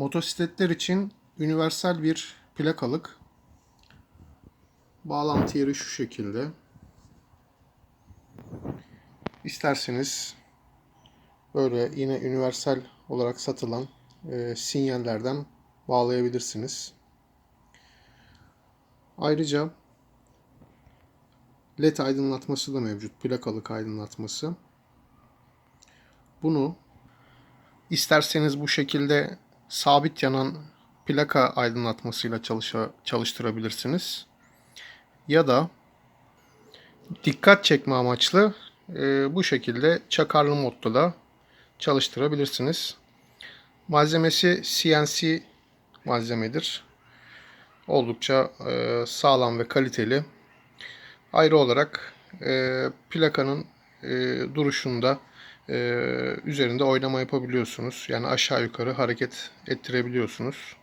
Motosikletler için universal bir plakalık. Bağlantı yeri şu şekilde. İsterseniz böyle yine universal olarak satılan e, sinyallerden bağlayabilirsiniz. Ayrıca LED aydınlatması da mevcut. Plakalık aydınlatması. Bunu isterseniz bu şekilde sabit yanan plaka aydınlatmasıyla çalışa, çalıştırabilirsiniz. Ya da dikkat çekme amaçlı e, bu şekilde çakarlı modda da çalıştırabilirsiniz. Malzemesi CNC malzemedir. Oldukça e, sağlam ve kaliteli. Ayrı olarak e, plakanın e, duruşunda üzerinde oynama yapabiliyorsunuz. Yani aşağı yukarı hareket ettirebiliyorsunuz.